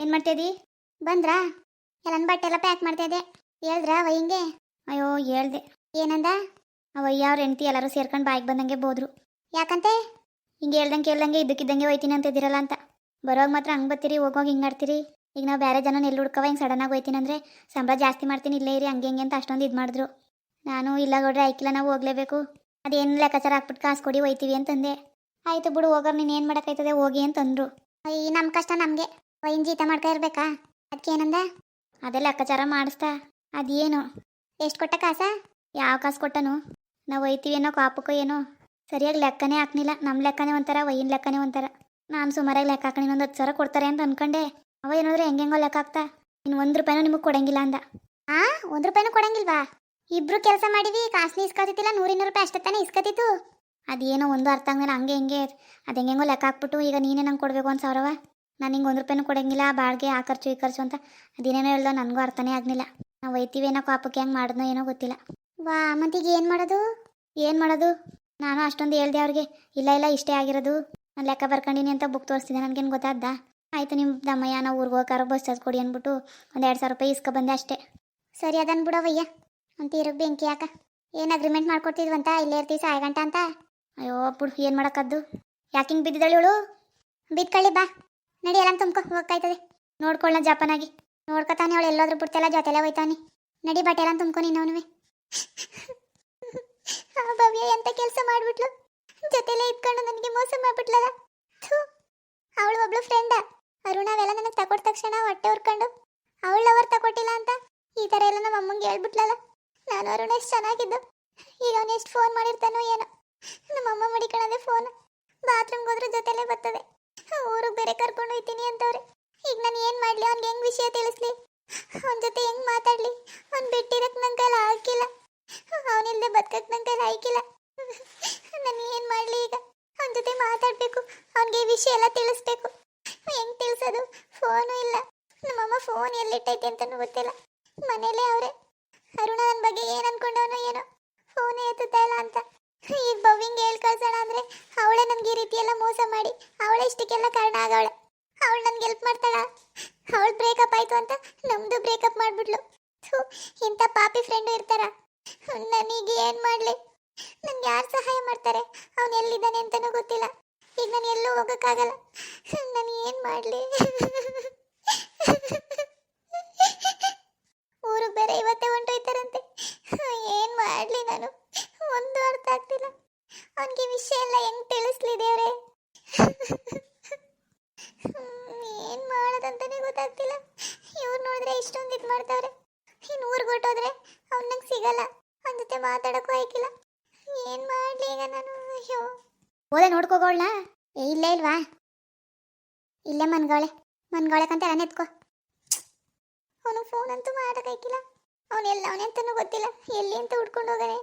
ಏನು ಮಾಡ್ತಿದ್ದಿ ಬಂದ್ರಾ? ಎಲ್ಲನ್ ಬಟ್ಟೆ ಎಲ್ಲ ಪ್ಯಾಕ್ ಮಾಡ್ತಿದ್ದೆ ಹೇಳ್ದ್ರ ಅವ ಹಿಂಗೆ? ಅಯ್ಯೋ, ಹೇಳ್ದೆ. ಏನಂದ? ಅವಯ್ಯ ಅವ್ರ ಹೆಂಡತಿ ಎಲ್ಲರೂ ಸೇರ್ಕೊಂಡು ಬಾಯಿಗೆ ಬಂದಂಗೆ ಬೋದ್ರು ಯಾಕಂತೆ? ಹಿಂಗೆ ಹೇಳ್ದಂಗೆ ಕೇಳ್ದಂಗೆ ಇದ್ದಕ್ಕಿದ್ದಂಗೆ ಹೋಯ್ತೀನಿ ಅಂತ ಇದ್ದೀರಲ್ಲ ಅಂತ. ಬರೋವಾಗ ಮಾತ್ರ ಹಂಗೆ ಬರ್ತೀರಿ, ಹೋಗೋವಾಗ ಹಿಂಗೆ ಮಾಡ್ತೀರಿ? ಈಗ ನಾವು ಬೇರೆ ಜನ ಎಲ್ಲಿ ಹುಡ್ಕವ, ಹಿಂಗೆ ಸಡನ್ನಾಗಿ ಹೋಯ್ತೀನಿ ಅಂದರೆ ಸಂಬಳ ಜಾಸ್ತಿ ಮಾಡ್ತೀನಿ, ಇಲ್ಲೇ ಇರಿ, ಹಂಗೆ ಹಿಂಗೆ ಅಂತ ಅಷ್ಟೊಂದು ಇದು ಮಾಡಿದ್ರು. ನಾನು, ಇಲ್ಲ ಗೌಡ್ರೆ, ಆಯ್ಕಿಲ್ಲ, ನಾವು ಹೋಗ್ಲೇಬೇಕು. ಅದೇನು ಲೆಕ್ಕಾಚಾರ ಹಾಕ್ಬಿಟ್ಟು ಕಾಸು ಕೊಡಿ ಹೋಯ್ತೀವಿ ಅಂತಂದೆ. ಆಯಿತು ಬಿಡು, ಹೋಗೋರು ನೀನು ಏನು ಮಾಡೋಕ್ಕಾಯ್ತದೆ ಹೋಗಿ ಅಂತಂದರು. ಈ ನಮ್ಮ ಕಷ್ಟ ನಮಗೆ. ವೈನ್ ಜೀತ ಮಾಡ್ತಾ ಇರ್ಬೇಕಾ? ಅದಕ್ಕೆ ಏನಂದ? ಅದೆಲ್ಲ ಲೆಕ್ಕಾಚಾರ ಮಾಡಿಸ್ತಾ. ಅದೇನು? ಎಷ್ಟು ಕೊಟ್ಟ ಕಾಸ? ಯಾವ ಕಾಸು ಕೊಟ್ಟನು? ನಾವು ಒಯ್ತೀವಿ ಏನೋ ಕಾಪಕ್ಕೋ ಏನೋ? ಸರಿಯಾಗಿ ಲೆಕ್ಕನೇ ಹಾಕ್ನಿಲ್ಲ. ನಮ್ಮ ಲೆಕ್ಕನೇ ಒಂಥರ ವೈನ್ ಲೆಕ್ಕನೇ ಒಂಥರ. ನಾನು ಸುಮಾರಾಗಿ ಲೆಕ್ಕ ಹಾಕಿ ಇನ್ನೊಂದು ಹತ್ತು ಸಾವಿರ ಕೊಡ್ತಾರೆ ಅಂತ ಅನ್ಕೊಂಡೆ. ಅವ ಏನಾದ್ರೆ ಹೆಂಗೆಂಗೋ ಲೆಕ್ಕ ಹಾಕ್ತಾ. ಇನ್ನು ಒಂದು ರೂಪಾಯಿನೂ ನಿಮಗೆ ಕೊಡಂಗಿಲ್ಲ ಅಂದ. ಆ? ಒಂದು ರೂಪಾಯಿನೂ ಕೊಡಂಗಿಲ್ವಾ? ಇಬ್ರು ಕೆಲಸ ಮಾಡಿವಿ ಕಾಸ್ನಿ ಇಸ್ಕೊತಿತ್ತಿಲ್ಲ ನೂರಿನೂರು ರೂಪಾಯಿ ಅಷ್ಟೇ ತಾನೇ ಇಸ್ಕೊತಿತ್ತು? ಅದೇನೋ ಒಂದು ಅರ್ಥ ಆಗಲ್ಲ ಹಂಗೆ ಹಿಂಗೆ ಅದು ಹೆಂಗೆಂಗೋ ಲೆಕ್ಕ ಹಾಕ್ಬಿಟ್ಟು ಈಗ ನೀನೇ ನಂಗೆ ಕೊಡಬೇಕು ಒಂದು ಸಾವಿರವ ನಾನು ಹಿಂಗೆ ಒಂದು ರೂಪಾಯಿನೂ ಕೊಡಂಗಿಲ್ಲ ಬಾಳ್ಗೆ ಆ ಖರ್ಚು, ಈ ಖರ್ಚು ಅಂತ ಅದೇನೇನೋ ಹೇಳ್ದೋ ನನಗೂ ಅರ್ಥನೇ ಆಗಲಿಲ್ಲ ನಾವು ಒಯ್ತೀವಿ, ಏನೋ ಕಾಪಕ್ಕೆ ಹೆಂಗೆ ಮಾಡಿದ್ನೋ ಏನೋ ಗೊತ್ತಿಲ್ಲ. ವಾ ಮತ್ತೀಗ ಏನು ಮಾಡೋದು? ಏನು ಮಾಡೋದು? ನಾನು ಅಷ್ಟೊಂದು ಹೇಳ್ದೆ ಅವ್ರಿಗೆ, ಇಲ್ಲ ಇಲ್ಲ, ಇಷ್ಟೇ ಆಗಿರೋದು. ನಾನು ಲೆಕ್ಕ ಬರ್ಕೊಂಡಿನಿ ಅಂತ ಬುಕ್ ತೋರಿಸ್ತಿದ್ದೆ, ನನಗೇನು ಗೊತ್ತಾದ ಆಯಿತು ನಿಮ್ಮ ದಮ್ಮಯ್ಯ, ನಾವು ಊರಿಗೆ ಹೋಗಾರೋ ಬಸ್ ಚಾರ್ಜ್ ಕೊಡಿ ಅಂದ್ಬಿಟ್ಟು ಒಂದು ಎರಡು ಸಾವಿರ ರೂಪಾಯಿ ಇಸ್ಕೊ ಬಂದೆ ಅಷ್ಟೇ. ಸರಿ ಅದನ್ ಬಿಡವಯ್ಯ ಅಂತ ಇರೋಕ್ಕೆ ಬೆಂಕಿ ಯಾಕ ಏನು ಅಗ್ರಿಮೆಂಟ್ ಮಾಡ್ಕೊಡ್ತಿದ್ವಂತ? ಇಲ್ಲೇ ಇರ್ತೀವಿ ಸಾಯ ಗಂಟೆ ಅಂತ? ಅಯ್ಯೋ ಬಿಡು ಏನು ಮಾಡೋಕ್ಕದ್ದು ಯಾಕೆ ಹಿಂಗೆ ಇವಳು? ಬಿದ್ಕೊಳ್ಳಿ ಬಾ. ನಡಿ, ಎಲ್ಲ ತುಂಬ್ಕೊ, ಹೋಗ್ತಾಯ್ತದೆ. ನೋಡ್ಕೊಳ್ಳ ಜಪಾನಾಗಿ. ನೋಡ್ಕೊತಾನೆ ಅವಳು ಎಲ್ಲೋದ್ರೂ ಬಿಡ್ತೆಲ್ಲ ಜೊತೆಲೆ ಹೋಯ್ತಾನೆ. ನಡಿ, ಬಟ್ಟೆ ಎಲ್ಲ ತುಂಬ್ಕೊ ಆ ಭವ್ಯ ಎಂತ ಕೆಲಸ ಮಾಡ್ಬಿಟ್ಲು? ಜೊತೆಲೆ ಇದ್ಕೊಂಡು ನನಗೆ ಮೋಸ ಮಾಡ್ಬಿಟ್ಲಲ್ಲ? ಅವಳು ಒಬ್ಳು ಫ್ರೆಂಡ ಅರುಣ ಅವೆಲ್ಲ ನನಗೆ ತಗೊಟ್ಟ ತಕ್ಷಣ ಹೊಟ್ಟೆ ಉರ್ಕೊಂಡು, ಅವಳು ಅವರ್ ತಗೊಟ್ಟಿಲ್ಲ ಅಂತ? ಈ ಥರ ಎಲ್ಲ ನಮ್ಮ ಅಮ್ಮಂಗೆ ಹೇಳ್ಬಿಟ್ಲಲ್ಲ? ನಾನು ಅರುಣ ಎಷ್ಟು ಚೆನ್ನಾಗಿದ್ದು. ಈಗ ಅವನು ಎಷ್ಟು ಫೋನ್ ಮಾಡಿರ್ತಾನೋ ಏನೋ. ನಮ್ಮ ಅಮ್ಮ ಫೋನ್ ಬಾತ್ರೂಮ್ಗೆ ಹೋದ್ರೆ ಜೊತೆಲೇ ಬರ್ತದೆ. ಊರಿಗೆ ಬೇರೆ ಕರ್ಕೊಂಡು ಹೋಯ್ತೀನಿ ಅಂತವ್ರೆ. ಈಗ ನಾನು ಏನು ಮಾಡಲಿ? ಅವ್ನಿಗೆ ಹೆಂಗೆ ವಿಷಯ ತಿಳಿಸ್ಲಿ? ಅವನ ಜೊತೆ ಹೆಂಗೆ ಮಾತಾಡಲಿ? ಅವ್ನು ಬಿಟ್ಟಿರಕ್ಕೆ ನನ್ನ ಕೈಲಿ ಹಾಕಿಲ್ಲ. ಅವನಿಲ್ಲದೆ ಬದುಕಕ್ಕೆ ನನ್ನ ಕೈಲಿ ಹಾಕಿಲ್ಲ. ನಾನು ಏನು ಮಾಡಲಿ ಈಗ? ಅವನ ಜೊತೆ ಮಾತಾಡಬೇಕು. ಅವನಿಗೆ ವಿಷಯ ಎಲ್ಲ ತಿಳಿಸ್ಬೇಕು. ಹೆಂಗೆ ತಿಳಿಸೋದು? ಫೋನು ಇಲ್ಲ. ನಮ್ಮಮ್ಮ ಫೋನ್ ಎಲ್ಲಿಟ್ಟೈತೆ ಅಂತನೂ ಗೊತ್ತಿಲ್ಲ. ಮನೇಲೇ ಅವರೇ. ಅರುಣ ನನ್ನ ಬಗ್ಗೆ ಏನು ಅನ್ಕೊಂಡವನೋ ಏನೋ. ಫೋನೇ ಎತ್ತುತ್ತಾ ಇಲ್ಲ ಅಂತ. ಈಗ ಬವಿಂಗ್ ಹೇಳ್ ಕಳ್ಸೋಣ ಅಂದ್ರೆ ಅವಳೇ ನನ್ಗೆ ಈ ರೀತಿ ಎಲ್ಲ ಮೋಸ ಮಾಡಿ ಅವಳೇ ಇಷ್ಟಕ್ಕೆಲ್ಲ ಕಾರಣ ಆಗವಳೆ. ಅವಳು ನನ್ಗೆ ಹೆಲ್ಪ್ ಮಾಡ್ತಾಳ? ಅವಳು ಬ್ರೇಕಪ್ ಆಯ್ತು ಅಂತ ನಮ್ದು ಬ್ರೇಕಪ್ ಮಾಡ್ಬಿಟ್ಲು. ಥು, ಇಂಥ ಪಾಪಿ ಫ್ರೆಂಡು ಇರ್ತಾರ? ನನಗೆ ಏನ್ ಮಾಡ್ಲಿ? ನನ್ಗೆ ಯಾರು ಸಹಾಯ ಮಾಡ್ತಾರೆ? ಅವನು ಎಲ್ಲಿದ್ದಾನೆ ಅಂತಾನು ಗೊತ್ತಿಲ್ಲ. ಈಗ ನಾನು ಎಲ್ಲೂ ಹೋಗಕ್ಕಾಗಲ್ಲ. ನಾನು ಏನು ಮಾಡ್ಲಿ? ಊರಿಗೆ ಬೇರೆ ಇವತ್ತೇ ಹೊಂಟೋಯ್ತಾರಂತೆ ಏನ್ ಮಾಡ್ಲಿ ನಾನು ಒಂದು ಅರ್ಥ ಆಗ್ತಿಲ್ಲ ಅವನಿಗೆ ವಿಷಯ ಎಲ್ಲ ಹೆಂಗ್ ತಿಳಿಸ್ಲಿ ದೇವ್ರೆ ಏನ್ ಮಾಡೋದಂತಾನೆ ಗೊತ್ತಾಗ್ತಿಲ್ಲ. ಇವ್ರು ನೋಡಿದ್ರೆ ಇಷ್ಟೊಂದು ಇದ್ ಮಾಡ್ತಾವ್ರೆ. ಇನ್ ಊರ್ಗ್ ಹೊಟ್ಟೋದ್ರೆ ಅವ್ನು ನಂಗೆ ಸಿಗಲ್ಲ. ಅವನ ಜೊತೆ ಮಾತಾಡಕ್ಕೂ ಆಯ್ಕಿಲ್ಲ. ಏನ್ ಮಾಡ್ಲಿ ಈಗ ನಾನು? ಅಯ್ಯೋ. ಹೋದೆ ನೋಡ್ಕೋಗೋಳ್ನ ಇಲ್ಲೇ ಇಲ್ವಾ? ಇಲ್ಲೇ ಮನ್ಗವಳೆ. ಮನ್ಗವಳೆಕಂತ ಎಲ್ಲ ಎತ್ಕೋ ಅವನು ಫೋನ್ ಅಂತೂ ಮಾಡೋಕ್ಕಾಯ್ಕಿಲ್ಲ ಅವನು ಎಲ್ಲ ಅವನೆಂತನೂ ಗೊತ್ತಿಲ್ಲ. ಎಲ್ಲಿ ಅಂತ ಹುಡ್ಕೊಂಡು ಹೋಗಾನೆ.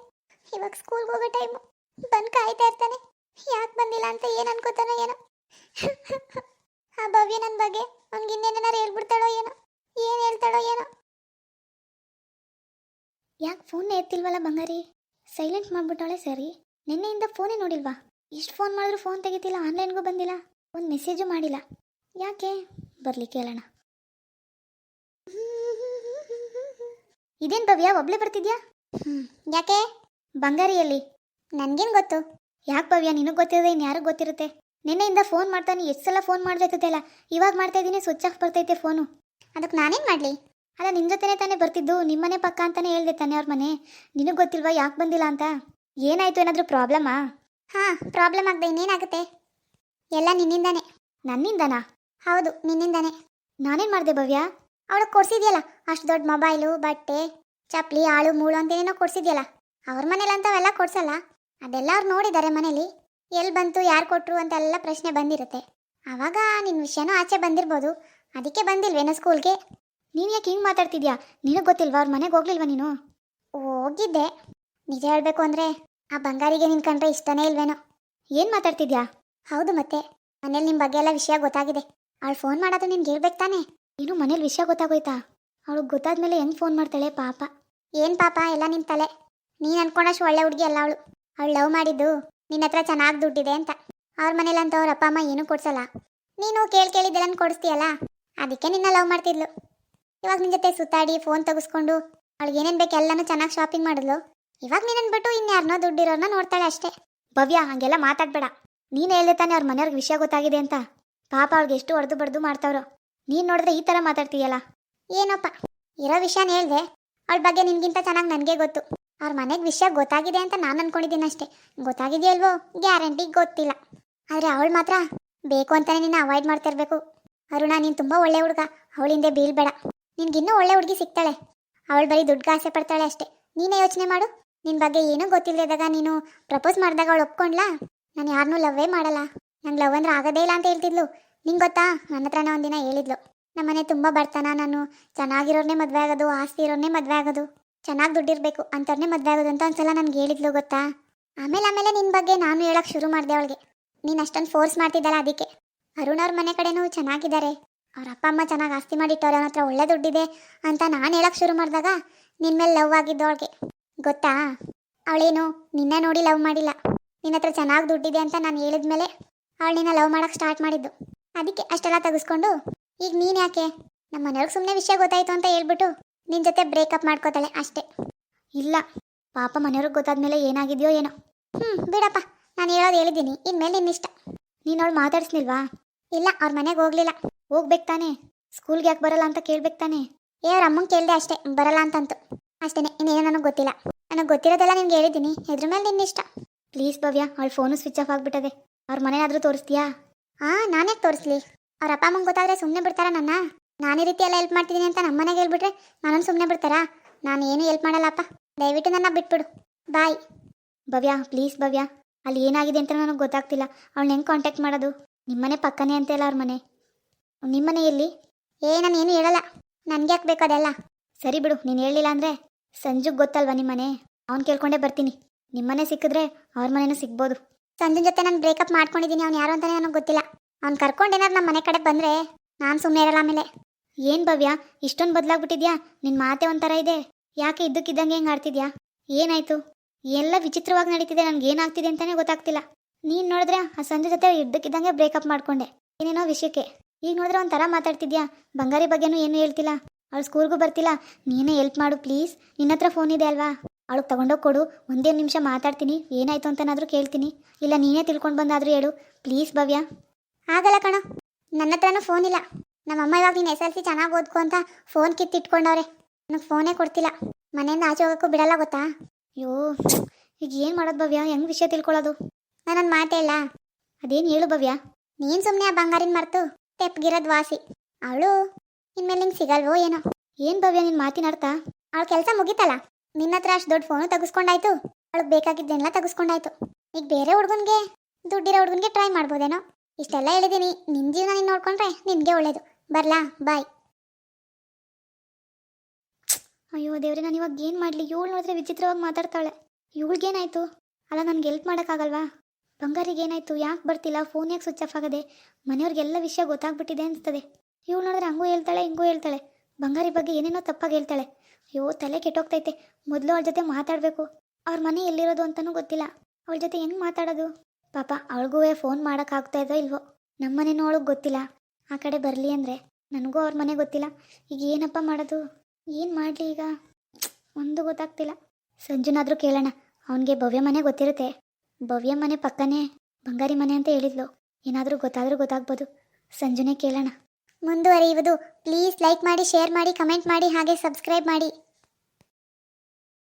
ಇವಾಗ ಸ್ಕೂಲ್ಗೆ ಹೋಗೋ ಟೈಮು ಬಂದು ಕಾಯ್ತಾ ಇರ್ತಾನೆ. ಯಾಕೆ ಬಂದಿಲ್ಲ ಅಂತ ಏನು ಅನ್ಕೋತಾನೋ ಏನೋ? ಆ ಭವ್ಯ ನನ್ನ ಬಗ್ಗೆ ಅವ್ನಿಗೆ ಇನ್ನೇನಾರು ಹೇಳ್ಬಿಡ್ತಾಳೋ ಏನೋ? ಏನು ಹೇಳ್ತಾಳೋ ಏನೋ? ಯಾಕೆ ಫೋನ್ ಎತ್ತಿಲ್ವಲ್ಲ ಬಂಗಾರಿ? ಸೈಲೆಂಟ್ ಮಾಡಿಬಿಟ್ಟವಳೆ ಸರಿ. ನಿನ್ನೆಯಿಂದ ಫೋನೇ ನೋಡಿಲ್ವಾ? ಎಷ್ಟು ಫೋನ್ ಮಾಡಿದ್ರು ಫೋನ್ ತೆಗಿತಿಲ್ಲ ಆನ್ಲೈನ್ಗೂ ಬಂದಿಲ್ಲ. ಒಂದು ಮೆಸೇಜು ಮಾಡಿಲ್ಲ. ಯಾಕೆ? ಬರಲಿ ಕೇಳೋಣ. ಇದೇನು ಭವ್ಯ ಒಬ್ಳೆ ಬರ್ತಿದ್ಯಾ? ಹ್ಞೂ ಯಾಕೆ? ಬಂಗಾರಿಯಲ್ಲಿ. ನನಗೇನು ಗೊತ್ತು? ಯಾಕೆ ಭವ್ಯ ನಿನಗೆ ಗೊತ್ತಿರೋದೆ ಯಾರಿಗೂ ಗೊತ್ತಿರುತ್ತೆ? ನಿನ್ನೆಯಿಂದ ಫೋನ್ ಮಾಡ್ತಾನೆ ಎಷ್ಟು ಸಲ ಫೋನ್ ಮಾಡ್ದೈತಲ್ಲ ಇವಾಗ ಮಾಡ್ತಾ ಇದ್ದೀನಿ ಸ್ವಿಚ್ ಆಫ್ ಬರ್ತೈತೆ ಫೋನು. ಅದಕ್ಕೆ ನಾನೇನು ಮಾಡಲಿ? ಅಲ್ಲ ನಿನ್ನ ಜೊತೆನೇ ತಾನೇ ಬರ್ತಿದ್ದು ನಿಮ್ಮನೆ ಪಕ್ಕ ಅಂತಾನೆ ಹೇಳ್ದೆ ತಾನೆ ಅವ್ರ ಮನೆ. ನಿನಗೆ ಗೊತ್ತಿಲ್ವಾ ಯಾಕೆ ಬಂದಿಲ್ಲ ಅಂತ? ಏನಾಯಿತು ಏನಾದರೂ ಪ್ರಾಬ್ಲಮಾ? ಹಾಂ ಪ್ರಾಬ್ಲಮ್ ಆಗದೆ ಇನ್ನೇನಾಗುತ್ತೆ? ಎಲ್ಲ ನಿನ್ನಿಂದಾನೆ. ನನ್ನಿಂದನಾ? ಹೌದು ನಿನ್ನಿಂದಾನೆ. ನಾನೇನು ಮಾಡಿದೆ ಭವ್ಯ? ಅವಳಿಗೆ ಕೊಡ್ಸಿದ್ಯಲ್ಲ ಅಷ್ಟು ದೊಡ್ಡ ಮೊಬೈಲು ಬಟ್ಟೆ ಚಪ್ಪಲಿ ಆಳು ಮೂಳು ಅಂತೇನೇನೋ ಕೊಡ್ಸಿದ್ಯಲ್ಲ? ಅವ್ರ ಮನೇಲಿ ಅಂತವೆಲ್ಲ ಕೊಡ್ಸಲ್ಲ? ಅದೆಲ್ಲ ಅವ್ರು ನೋಡಿದ್ದಾರೆ ಮನೇಲಿ? ಎಲ್ಲಿ ಬಂತು, ಯಾರು ಕೊಟ್ಟರು ಅಂತೆಲ್ಲ ಪ್ರಶ್ನೆ ಬಂದಿರುತ್ತೆ. ಆವಾಗ ನಿನ್ನ ವಿಷಯನೂ ಆಚೆ ಬಂದಿರ್ಬೋದು. ಅದಕ್ಕೆ ಬಂದಿಲ್ವೇನೋ ಸ್ಕೂಲ್ಗೆ? ನೀನು ಯಾಕೆ ಹಿಂಗೆ ಮಾತಾಡ್ತಿದ್ಯಾ? ನಿನಗೆ ಗೊತ್ತಿಲ್ವಾ ಅವ್ರ ಮನೆಗೆ ಹೋಗ್ಲಿಲ್ವಾ ನೀನು? ಹೋಗಿದ್ದೆ. ನಿಜ ಹೇಳಬೇಕು ಅಂದರೆ ಆ ಬಂಗಾರಿಗೆ ನಿನ್ನ ಕಂಡ್ರೆ ಇಷ್ಟನೇ ಇಲ್ವೇನೋ. ಏನು ಮಾತಾಡ್ತಿದ್ಯಾ? ಹೌದು ಮತ್ತೆ. ಮನೇಲಿ ನಿಮ್ಮ ಬಗ್ಗೆ ಎಲ್ಲ ವಿಷಯ ಗೊತ್ತಾಗಿದೆ. ಅವಳು ಫೋನ್ ಮಾಡೋದು ನಿನ್ಗೆ ಹೇಳ್ಬೇಕು ತಾನೇ? ಏನು ಮನೇಲಿ ವಿಷಯ ಗೊತ್ತಾಗೋಯ್ತಾ? ಅವಳು ಗೊತ್ತಾದ್ಮೇಲೆ ಹೆಂಗೆ ಫೋನ್ ಮಾಡ್ತಾಳೆ ಪಾಪ. ಏನು ಪಾಪ? ಎಲ್ಲ ನಿನ್ ತಲೆ. ನೀನು ಅನ್ಕೊಂಡಷ್ಟು ಒಳ್ಳೆ ಹುಡುಗಿ ಅಲ್ಲ ಅವಳು. ಅವಳು ಲವ್ ಮಾಡಿದ್ದು ನಿನ್ನ ಹತ್ರ ಚೆನ್ನಾಗಿ ದುಡ್ಡಿದೆ ಅಂತ. ಅವ್ರ ಮನೇಲಂತ ಅವ್ರ ಅಪ್ಪ, ಅಮ್ಮ ಏನೂ ಕೊಡ್ಸಲ್ಲ. ನೀನು ಕೇಳಿ ಕೇಳಿದ್ದೆಲ್ಲ ಕೊಡಿಸ್ತೀಯಲ್ಲ? ಅದಕ್ಕೆ ನಿನ್ನ ಲವ್ ಮಾಡ್ತಿದ್ಲು. ಇವಾಗ ನಿನ್ನ ಜೊತೆ ಸುತ್ತಾಡಿ ಫೋನ್ ತೆಗೆಸ್ಕೊಂಡು ಅವಳಿಗೆ ಏನೇನು ಬೇಕು ಎಲ್ಲನೂ ಚೆನ್ನಾಗಿ ಶಾಪಿಂಗ್ ಮಾಡಿದ್ಲು. ಇವಾಗ ನೀನು ಬಿಟ್ಟು ಇನ್ಯಾರನ್ನೋ ದುಡ್ಡಿರೋರ್ನ ನೋಡ್ತಾಳೆ ಅಷ್ಟೇ. ಭವ್ಯ, ಹಂಗೆಲ್ಲ ಮಾತಾಡ್ಬೇಡ. ನೀನು ಹೇಳ್ದೆ ತಾನೆ ಅವ್ರ ಮನೆಯವ್ರಿಗೆ ವಿಷಯ ಗೊತ್ತಾಗಿದೆ ಅಂತ. ಪಾಪ ಅವ್ಳಿಗೆ ಎಷ್ಟು ಹೊಡೆದು ಬಡ್ದು ಮಾಡ್ತಾವ್ರು. ನೀನು ನೋಡಿದ್ರೆ ಈ ಥರ ಮಾತಾಡ್ತೀಯಲ್ಲ? ಏನಪ್ಪ, ಇರೋ ವಿಷಯನ ಹೇಳ್ದೆ. ಅವಳ ಬಗ್ಗೆ ನಿನ್ಗಿಂತ ಚೆನ್ನಾಗಿ ನನಗೆ ಗೊತ್ತು. ಅವ್ರ ಮನೆಗೆ ವಿಷಯ ಗೊತ್ತಾಗಿದೆ ಅಂತ ನಾನು ಅನ್ಕೊಂಡಿದ್ದೀನಿ ಅಷ್ಟೇ. ಗೊತ್ತಾಗಿದೆಯಲ್ವೋ ಗ್ಯಾರಂಟಿ ಗೊತ್ತಿಲ್ಲ. ಆದರೆ ಅವಳು ಮಾತ್ರ ಬೇಕು ಅಂತಲೇ ನಿನ್ನ ಅವಾಯ್ಡ್ ಮಾಡ್ತಿರ್ಬೇಕು. ಅರುಣ, ನೀನು ತುಂಬ ಒಳ್ಳೆ ಹುಡುಗ. ಅವಳಿಂದೆ ಬೀಳ್ಬೇಡ. ನಿನ್ಗಿನ್ನೂ ಒಳ್ಳೆ ಹುಡುಗಿ ಸಿಗ್ತಾಳೆ. ಅವಳು ಬರೀ ದುಡ್ಡು ಆಸೆ ಪಡ್ತಾಳೆ ಅಷ್ಟೇ. ನೀನೇ ಯೋಚನೆ ಮಾಡು. ನಿನ್ನ ಬಗ್ಗೆ ಏನೂ ಗೊತ್ತಿಲ್ಲದಾಗ ನೀನು ಪ್ರಪೋಸ್ ಮಾಡಿದಾಗ ಅವಳು ಒಪ್ಕೊಂಡ್ಲಾ? ನಾನು ಯಾರನ್ನೂ ಲವ್ವೇ ಮಾಡಲ್ಲ. ನಂಗೆ ಲವ್ ಅಂದ್ರೆ ಆಗೋದೇ ಇಲ್ಲ ಅಂತ ಹೇಳ್ತಿದ್ಲು. ನಿಂಗೆ ಗೊತ್ತಾ? ನನ್ನ ಹತ್ರನೇ ಒಂದಿನ ಹೇಳಿದ್ಲು. ನಮ್ಮನೆ ತುಂಬ ಬರ್ತಾನ ನಾನು ಚೆನ್ನಾಗಿರೋರ್ನೇ ಮದುವೆ ಆಗೋದು, ಆಸ್ತಿ ಇರೋರ್ನೇ ಮದುವೆ ಆಗೋದು. ಚೆನ್ನಾಗಿ ದುಡ್ಡಿರಬೇಕು ಅಂಥವ್ರನ್ನೇ ಮದುವೆ ಆಗೋದು ಅಂತ ಒಂದ್ಸಲ ನನಗೆ ಹೇಳಿದ್ಲು ಗೊತ್ತಾ? ಆಮೇಲೆ ಆಮೇಲೆ ನಿನ್ನ ಬಗ್ಗೆ ನಾನು ಹೇಳಕ್ಕೆ ಶುರು ಮಾಡಿದೆ ಅವಳಿಗೆ. ನೀನು ಅಷ್ಟೊಂದು ಫೋರ್ಸ್ ಮಾಡ್ತಿದ್ದಲ್ಲ ಅದಕ್ಕೆ. ಅರುಣ್ ಅವ್ರ ಮನೆ ಕಡೆನೂ ಚೆನ್ನಾಗಿದ್ದಾರೆ. ಅವ್ರ ಅಪ್ಪ, ಅಮ್ಮ ಚೆನ್ನಾಗಿ ಆಸ್ತಿ ಮಾಡಿಟ್ಟವ್ರೆ ಅವನ ಹತ್ರ ಒಳ್ಳೆ ದುಡ್ಡಿದೆ ಅಂತ ನಾನು ಹೇಳಕ್ಕೆ ಶುರು ಮಾಡಿದಾಗ ನಿನ್ನ ಮೇಲೆ ಲವ್ ಆಗಿದ್ದು ಅವಳಿಗೆ. ಗೊತ್ತಾ? ಅವಳೇನು ನಿನ್ನ ನೋಡಿ ಲವ್ ಮಾಡಿಲ್ಲ. ನಿನ್ನ ಹತ್ರ ಚೆನ್ನಾಗಿ ದುಡ್ಡಿದೆ ಅಂತ ನಾನು ಹೇಳಿದ್ಮೇಲೆ ಅವಳು ನಿನ್ನ ಲವ್ ಮಾಡೋಕೆ ಸ್ಟಾರ್ಟ್ ಮಾಡಿದ್ದು. ಅದಕ್ಕೆ ಅಷ್ಟೆಲ್ಲ ತೆಗೆಸ್ಕೊಂಡು, ಈಗ ನೀನು ಯಾಕೆ? ನಮ್ಮ ಮನೆಯವ್ರಿಗೆ ಸುಮ್ಮನೆ ವಿಷಯ ಗೊತ್ತಾಯ್ತು ಅಂತ ಹೇಳ್ಬಿಟ್ಟು ನಿನ್ನ ಜೊತೆ ಬ್ರೇಕಪ್ ಮಾಡ್ಕೋತಾಳೆ ಅಷ್ಟೇ. ಇಲ್ಲ, ಪಾಪ ಮನೆಯವ್ರಿಗೆ ಗೊತ್ತಾದ್ಮೇಲೆ ಏನಾಗಿದೆಯೋ ಏನೋ. ಹ್ಞೂ ಬಿಡಪ್ಪ, ನಾನು ಹೇಳೋದು ಹೇಳಿದ್ದೀನಿ, ಇನ್ಮೇಲೆ ನಿನ್ನ ಇಷ್ಟ ನೀನು ಅವಳು ಮಾತಾಡಿಸ್ಲಿಲ್ವಾ ಇಲ್ಲ, ಅವ್ರ ಮನೆಗೆ ಹೋಗ್ಲಿಲ್ಲ. ಹೋಗ್ಬೇಕು ತಾನೆ. ಸ್ಕೂಲ್ಗೆ ಯಾಕೆ ಬರಲ್ಲ ಅಂತ ಕೇಳ್ಬೇಕು ತಾನೆ. ಏ, ಅವ್ರ ಅಮ್ಮಂಗೆ ಕೇಳಿದೆ ಅಷ್ಟೇ, ಬರಲ್ಲ ಅಂತಂತು. ಅಷ್ಟೇ ಇನ್ನೇನು ನನಗೆ ಗೊತ್ತಿಲ್ಲ. ನನಗೆ ಗೊತ್ತಿರೋದೆಲ್ಲ ನಿಮ್ಗೆ ಹೇಳಿದ್ದೀನಿ, ಇದ್ರ ಮೇಲೆ ನಿನ್ನ ಇಷ್ಟ ಪ್ಲೀಸ್ ಭವ್ಯ, ಅವಳ ಫೋನು ಸ್ವಿಚ್ ಆಫ್ ಆಗಿಬಿಟ್ಟದೆ. ಅವ್ರ ಮನೆಯಾದರೂ ತೋರಿಸ್ತೀಯಾ? ಹಾಂ ನಾನೇ ತೋರಿಸ್ಲಿ? ಅವ್ರ ಅಪ್ಪ ಅಮ್ಮಂಗೆ ಗೊತ್ತಾದ್ರೆ ಸುಮ್ಮನೆ ಬಿಡ್ತಾರ ನನ್ನ? ನಾನು ರೀತಿ ಎಲ್ಲ ಹೆಲ್ಪ್ ಮಾಡ್ತಿದ್ದೀನಿ ಅಂತ ನಮ್ಮ ಮನೆಗೆ ಹೇಳ್ಬಿಟ್ರೆ ನನ್ನನ್ನು ಸುಮ್ಮನೆ ಬಿಡ್ತಾರಾ? ನಾನು ಏನು ಹೆಲ್ಪ್ ಮಾಡಲ್ಲಪ್ಪ. ದಯವಿಟ್ಟು ನನ್ನ ಬಿಟ್ಬಿಡು ಬಾಯ್ ಭವ್ಯ ಪ್ಲೀಸ್ ಭವ್ಯ. ಅಲ್ಲಿ ಏನಾಗಿದೆ ಅಂತ ನನಗೆ ಗೊತ್ತಾಗ್ತಿಲ್ಲ. ಅವಳನ್ನ ಹೆಂಗೆ ಕಾಂಟ್ಯಾಕ್ಟ್ ಮಾಡೋದು? ನಿಮ್ಮನೆ ಪಕ್ಕನೇ ಅಂತೆಲ್ಲ ಅವ್ರ ಮನೆ. ನಿಮ್ಮನೆ ಇಲ್ಲಿ ಏ, ನಾನು ಏನು ಹೇಳಲ್ಲ. ನನಗೆ ಯಾಕೆ ಬೇಕು ಅದೆಲ್ಲ? ಸರಿ ಬಿಡು, ನೀನು ಹೇಳಿಲ್ಲ ಅಂದರೆ ಸಂಜುಗೆ ಗೊತ್ತಲ್ವಾ ನಿಮ್ಮನೆ ಅವ್ನು ಕೇಳ್ಕೊಂಡೇ ಬರ್ತೀನಿ. ನಿಮ್ಮನೆ ಸಿಕ್ಕಿದ್ರೆ ಅವ್ರ ಮನೇನೂ ಸಿಗ್ಬೋದು. ಸಂಜುನ ಜೊತೆ ನಾನು ಬ್ರೇಕಪ್ ಮಾಡ್ಕೊಂಡಿದ್ದೀನಿ, ಅವ್ನು ಯಾರು ಅಂತಲೇ ನನಗೆ ಗೊತ್ತಿಲ್ಲ. ಅವ್ನು ಕರ್ಕೊಂಡೇನಾದ್ರು ನಮ್ಮ ಮನೆ ಕಡೆ ಬಂದರೆ ನಾನು ಸುಮ್ಮನೆ ಇರಲ್ಲ ಆಮೇಲೆ. ಏನು ಭವ್ಯ, ಇಷ್ಟೊಂದು ಬದಲಾಗ್ಬಿಟ್ಟಿದ್ಯಾ? ನಿನ್ನ ಮಾತೆ ಒಂಥರ ಇದೆ. ಯಾಕೆ ಇದ್ದಕ್ಕಿದ್ದಂಗೆ ಹೆಂಗೆ ಆಡ್ತಿದ್ಯಾ? ಏನಾಯ್ತು? ಎಲ್ಲ ವಿಚಿತ್ರವಾಗಿ ನಡೀತಿದೆ, ನನಗೆ ಏನಾಗ್ತಿದೆ ಅಂತಾನೆ ಗೊತ್ತಾಗ್ತಿಲ್ಲ. ನೀನು ನೋಡಿದ್ರೆ ಆ ಸಂಜೆ ಜೊತೆ ಇದ್ದಕ್ಕಿದ್ದಂಗೆ ಬ್ರೇಕಪ್ ಮಾಡ್ಕೊಂಡೆ. ಏನೇನೋ ವಿಷಯಕ್ಕೆ. ಈಗ ನೋಡಿದ್ರೆ ಒಂಥರ ಮಾತಾಡ್ತಿದ್ಯಾ? ಬಂಗಾರಿ ಬಗ್ಗೆನೂ ಏನು ಹೇಳ್ತಿಲ್ಲ. ಅವ್ಳು ಸ್ಕೂಲ್ಗೂ ಬರ್ತಿಲ್ಲ. ನೀನೇ ಹೆಲ್ಪ್ ಮಾಡು ಪ್ಲೀಸ್ ನಿನ್ನ ಹತ್ರ ಫೋನ್ ಇದೆ ಅಲ್ವಾ? ಅವಳಿಗೆ ತಗೊಂಡೋಗಿ ಕೊಡು. ಒಂದೇ ನಿಮಿಷ ಮಾತಾಡ್ತೀನಿ. ಏನಾಯ್ತು ಅಂತನಾದರೂ ಕೇಳ್ತೀನಿ. ಇಲ್ಲ ನೀನೇ ತಿಳ್ಕೊಂಡು ಬಂದಾದರೂ ಹೇಳು. ಪ್ಲೀಸ್ ಭವ್ಯ. ಆಗಲ್ಲ ಕಣ. ನನ್ನ ಹತ್ರನೂ ಫೋನ್ ಇಲ್ಲ. ನಮ್ಮಮ್ಮ ಇವಾಗ ನೀನು ಎಸ್ ಎಲ್ ಸಿ ಚೆನ್ನಾಗಿ ಓದ್ಕೊ ಅಂತ ಫೋನ್ ಕಿತ್ತಿಟ್ಕೊಂಡವ್ರೆ. ನನಗೆ ಫೋನೇ ಕೊಡ್ತಿಲ್ಲ. ಮನೆಯಿಂದ ಆಚೆ ಹೋಗೋಕ್ಕೂ ಬಿಡಲ್ಲ ಗೊತ್ತಾ? ಅಯ್ಯೋ, ಈಗ ಏನು ಮಾಡೋದು ಭವ್ಯ? ಹೆಂಗೆ ವಿಷಯ ತಿಳ್ಕೊಳ್ಳೋದು? ನನ್ನ ಮಾತೇ ಇಲ್ಲ. ಅದೇನು ಹೇಳು ಭವ್ಯ? ನೀನು ಸುಮ್ಮನೆ ಆ ಬಂಗಾರಿನ ಮರ್ತು ತೆಪ್ಪಗಿರೋದು ವಾಸಿ. ಅವಳು ಇನ್ಮೇಲೆ ನಿಂಗೆ ಸಿಗಲ್ವೋ ಏನೋ? ಏನು ಭವ್ಯ ನಿನ್ನ ಮಾತಿನ ಅರ್ಥ? ಅವಳ ಕೆಲಸ ಮುಗೀತಲ್ಲ? ನಿನ್ನ ಹತ್ರ ಅಷ್ಟು ದೊಡ್ಡ ಫೋನು ತೆಗೆಸ್ಕೊಂಡಾಯ್ತು. ಅವಳಿಗೆ ಬೇಕಾಗಿದ್ದೆಲ್ಲ ತೆಗೆಸ್ಕೊಂಡಾಯ್ತು. ಈಗ ಬೇರೆ ಹುಡುಗನಿಗೆ, ದುಡ್ಡಿರೋ ಹುಡುಗನಿಗೆ ಟ್ರೈ ಮಾಡ್ಬೋದೇನೋ? ಇಷ್ಟೆಲ್ಲ ಹೇಳಿದ್ದೀನಿ ನಿನ್ನ ಜೀವನ ನೀನು ನೋಡ್ಕೊಂಡ್ರೆ ನಿನಗೆ ಒಳ್ಳೇದು. ಬರ್ಲಾ, ಬಾಯ್. ಅಯ್ಯೋ ದೇವ್ರೆ, ನಾನು ಇವಾಗ ಏನು ಮಾಡಲಿ? ಇವಳು ನೋಡಿದ್ರೆ ವಿಚಿತ್ರವಾಗಿ ಮಾತಾಡ್ತಾಳೆ. ಇವಳಿಗೇನಾಯ್ತು? ಅಲ್ಲ, ನನಗೆ ಹೆಲ್ಪ್ ಮಾಡೋಕ್ಕಾಗಲ್ವಾ? ಬಂಗಾರಿಗೆ ಏನಾಯ್ತು? ಯಾಕೆ ಬರ್ತಿಲ್ಲ? ಫೋನ್ ಯಾಕೆ ಸ್ವಿಚ್ ಆಫ್ ಆಗದೆ? ಮನೆಯವ್ರಿಗೆಲ್ಲ ವಿಷಯ ಗೊತ್ತಾಗ್ಬಿಟ್ಟಿದೆ ಅನಿಸ್ತದೆ. ಇವಳು ನೋಡಿದ್ರೆ ಹಂಗೂ ಹೇಳ್ತಾಳೆ, ಹಿಂಗೂ ಹೇಳ್ತಾಳೆ. ಬಂಗಾರಿ ಬಗ್ಗೆ ಏನೇನೋ ತಪ್ಪಾಗಿ ಹೇಳ್ತಾಳೆ. ಅಯ್ಯೋ, ತಲೆ ಕೆಟ್ಟೋಗ್ತೈತೆ. ಮೊದಲು ಅವಳ ಜೊತೆ ಮಾತಾಡಬೇಕು. ಅವ್ರ ಮನೆ ಎಲ್ಲಿರೋದು ಅಂತಲೂ ಗೊತ್ತಿಲ್ಲ. ಅವಳ ಜೊತೆ ಹೆಂಗೆ ಮಾತಾಡೋದು? ಪಾಪ ಅವಳಿಗೂ ಫೋನ್ ಮಾಡೋಕ್ಕಾಗ್ತಾ ಇದೋ ಇಲ್ವೋ? ನಮ್ಮ ಮನೆನೂ ಅವಳಿಗೆ ಗೊತ್ತಿಲ್ಲ. ಆ ಕಡೆ ಬರಲಿ ಅಂದರೆ ನನಗೂ ಅವ್ರ ಮನೆ ಗೊತ್ತಿಲ್ಲ. ಈಗ ಏನಪ್ಪ ಮಾಡೋದು? ಏನು ಮಾಡಲಿ ಈಗ? ಒಂದು ಗೊತ್ತಾಗ್ತಿಲ್ಲ. ಸಂಜುನಾದರೂ ಕೇಳೋಣ. ಅವನಿಗೆ ಭವ್ಯ ಮನೆ ಗೊತ್ತಿರುತ್ತೆ. ಭವ್ಯ ಮನೆ ಪಕ್ಕನೇ ಬಂಗಾರಿ ಮನೆ ಅಂತ ಹೇಳಿದ್ಲು. ಏನಾದರೂ ಗೊತ್ತಾದರೂ ಗೊತ್ತಾಗ್ಬೋದು. ಸಂಜುನೇ ಕೇಳೋಣ. ಮುಂದುವರಿಯುವುದು. ಪ್ಲೀಸ್ ಲೈಕ್ ಮಾಡಿ, ಶೇರ್ ಮಾಡಿ, ಕಮೆಂಟ್ ಮಾಡಿ, ಹಾಗೆ ಸಬ್ಸ್ಕ್ರೈಬ್ ಮಾಡಿ.